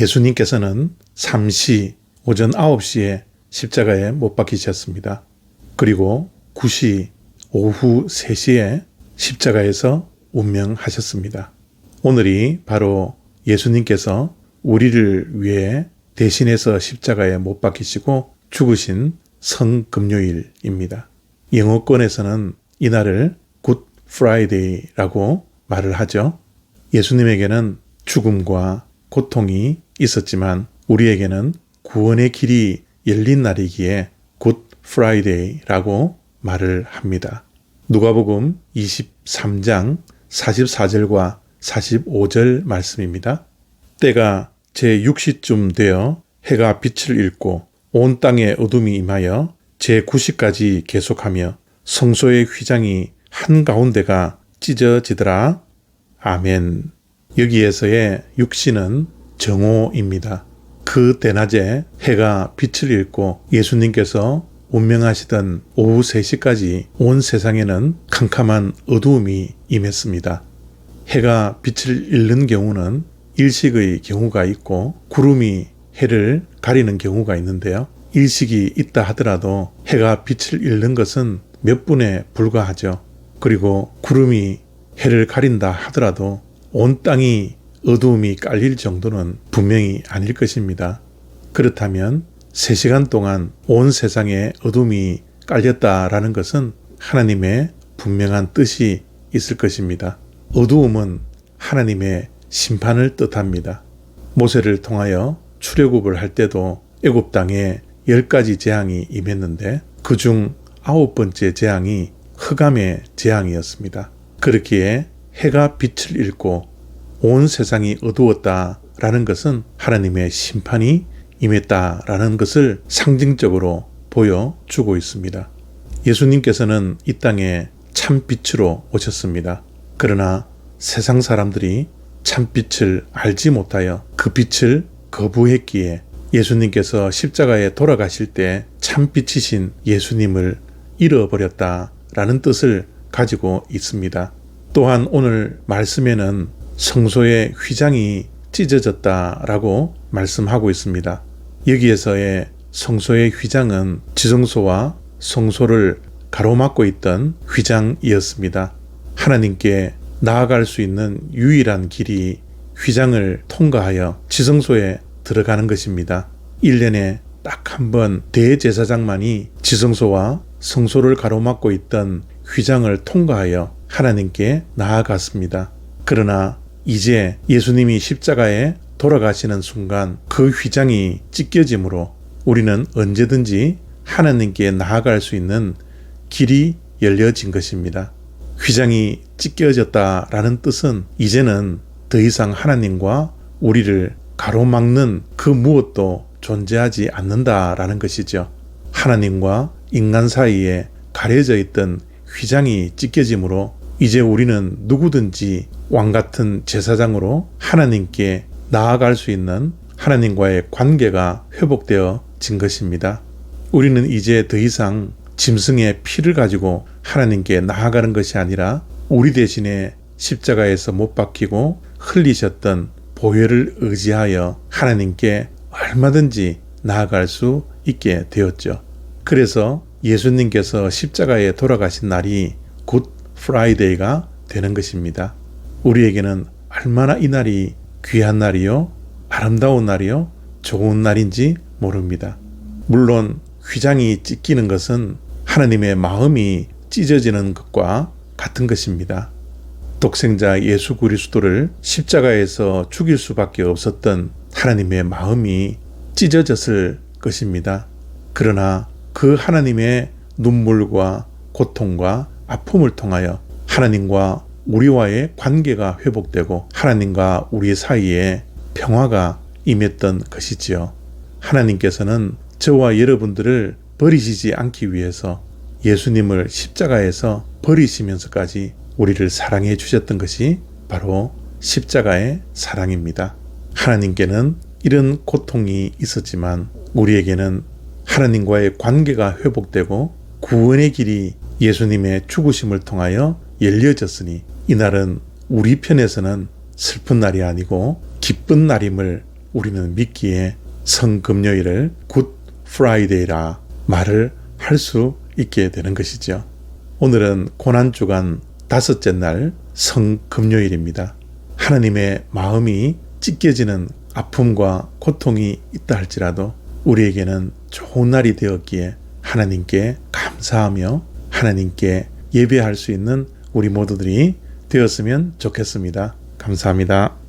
예수님께서는 3시 오전 9시에 십자가에 못 박히셨습니다. 그리고 9시 오후 3시에 십자가에서 운명하셨습니다. 오늘이 바로 예수님께서 우리를 위해 대신해서 십자가에 못 박히시고 죽으신 성금요일입니다. 영어권에서는 이날을 굿 프라이데이라고 말을 하죠. 예수님에게는 죽음과 고통이 있었지만 우리에게는 구원의 길이 열린 날이기에 굿 프라이데이라고 말을 합니다. 누가복음 23장 44절과 45절 말씀입니다. 때가 제 6시쯤 되어 해가 빛을 잃고 온 땅에 어둠이 임하여 제 9시까지 계속하며 성소의 휘장이 한가운데가 찢어지더라. 아멘. 여기에서의 육시는 정오입니다. 그 대낮에 해가 빛을 잃고 예수님께서 운명하시던 오후 3시까지 온 세상에는 캄캄한 어두움이 임했습니다. 해가 빛을 잃는 경우는 일식의 경우가 있고 구름이 해를 가리는 경우가 있는데요. 일식이 있다 하더라도 해가 빛을 잃는 것은 몇 분에 불과하죠. 그리고 구름이 해를 가린다 하더라도 온 땅이 어두움이 깔릴 정도는 분명히 아닐 것입니다. 그렇다면 3시간 동안 온 세상에 어둠이 깔렸다라는 것은 하나님의 분명한 뜻이 있을 것입니다. 어두움은 하나님의 심판을 뜻합니다. 모세를 통하여 출애굽을 할 때도 애굽 땅에 열 가지 재앙이 임했는데 그 중 아홉 번째 재앙이 흑암의 재앙이었습니다. 그렇기에 해가 빛을 잃고 온 세상이 어두웠다라는 것은 하나님의 심판이 임했다라는 것을 상징적으로 보여주고 있습니다. 예수님께서는 이 땅에 참빛으로 오셨습니다. 그러나 세상 사람들이 참빛을 알지 못하여 그 빛을 거부했기에 예수님께서 십자가에 돌아가실 때 참빛이신 예수님을 잃어버렸다라는 뜻을 가지고 있습니다. 또한 오늘 말씀에는 성소의 휘장이 찢어졌다라고 말씀하고 있습니다. 여기에서의 성소의 휘장은 지성소와 성소를 가로막고 있던 휘장이었습니다. 하나님께 나아갈 수 있는 유일한 길이 휘장을 통과하여 지성소에 들어가는 것입니다. 1년에 딱 한 번 대제사장만이 지성소와 성소를 가로막고 있던 휘장을 통과하여 하나님께 나아갔습니다. 그러나 이제 예수님이 십자가에 돌아가시는 순간 그 휘장이 찢겨짐으로 우리는 언제든지 하나님께 나아갈 수 있는 길이 열려진 것입니다. 휘장이 찢겨졌다라는 뜻은 이제는 더 이상 하나님과 우리를 가로막는 그 무엇도 존재하지 않는다라는 것이죠. 하나님과 인간 사이에 가려져 있던 휘장이 찢겨짐으로 이제 우리는 누구든지 왕 같은 제사장으로 하나님께 나아갈 수 있는 하나님과의 관계가 회복되어 진 것입니다. 우리는 이제 더 이상 짐승의 피를 가지고 하나님께 나아가는 것이 아니라 우리 대신에 십자가에서 못 박히고 흘리셨던 보혈을 의지하여 하나님께 얼마든지 나아갈 수 있게 되었죠. 그래서 예수님께서 십자가에 돌아가신 날이 굿 프라이데이가 되는 것입니다. 우리에게는 얼마나 이 날이 귀한 날이요, 아름다운 날이요, 좋은 날인지 모릅니다. 물론 휘장이 찢기는 것은 하나님의 마음이 찢어지는 것과 같은 것입니다. 독생자 예수 그리스도를 십자가에서 죽일 수밖에 없었던 하나님의 마음이 찢어졌을 것입니다. 그러나 그 하나님의 눈물과 고통과 아픔을 통하여 하나님과 우리와의 관계가 회복되고 하나님과 우리 사이에 평화가 임했던 것이지요. 하나님께서는 저와 여러분들을 버리시지 않기 위해서 예수님을 십자가에서 버리시면서까지 우리를 사랑해 주셨던 것이 바로 십자가의 사랑입니다. 하나님께는 이런 고통이 있었지만 우리에게는 하나님과의 관계가 회복되고 구원의 길이 예수님의 죽으심을 통하여 열려졌으니 이날은 우리 편에서는 슬픈 날이 아니고 기쁜 날임을 우리는 믿기에 성금요일을 굿 프라이데이라 말을 할 수 있게 되는 것이죠. 오늘은 고난주간 다섯째 날 성금요일입니다. 하나님의 마음이 찢겨지는 아픔과 고통이 있다 할지라도 우리에게는 좋은 날이 되었기에 하나님께 감사하며 하나님께 예배할 수 있는 우리 모두들이 되었으면 좋겠습니다. 감사합니다.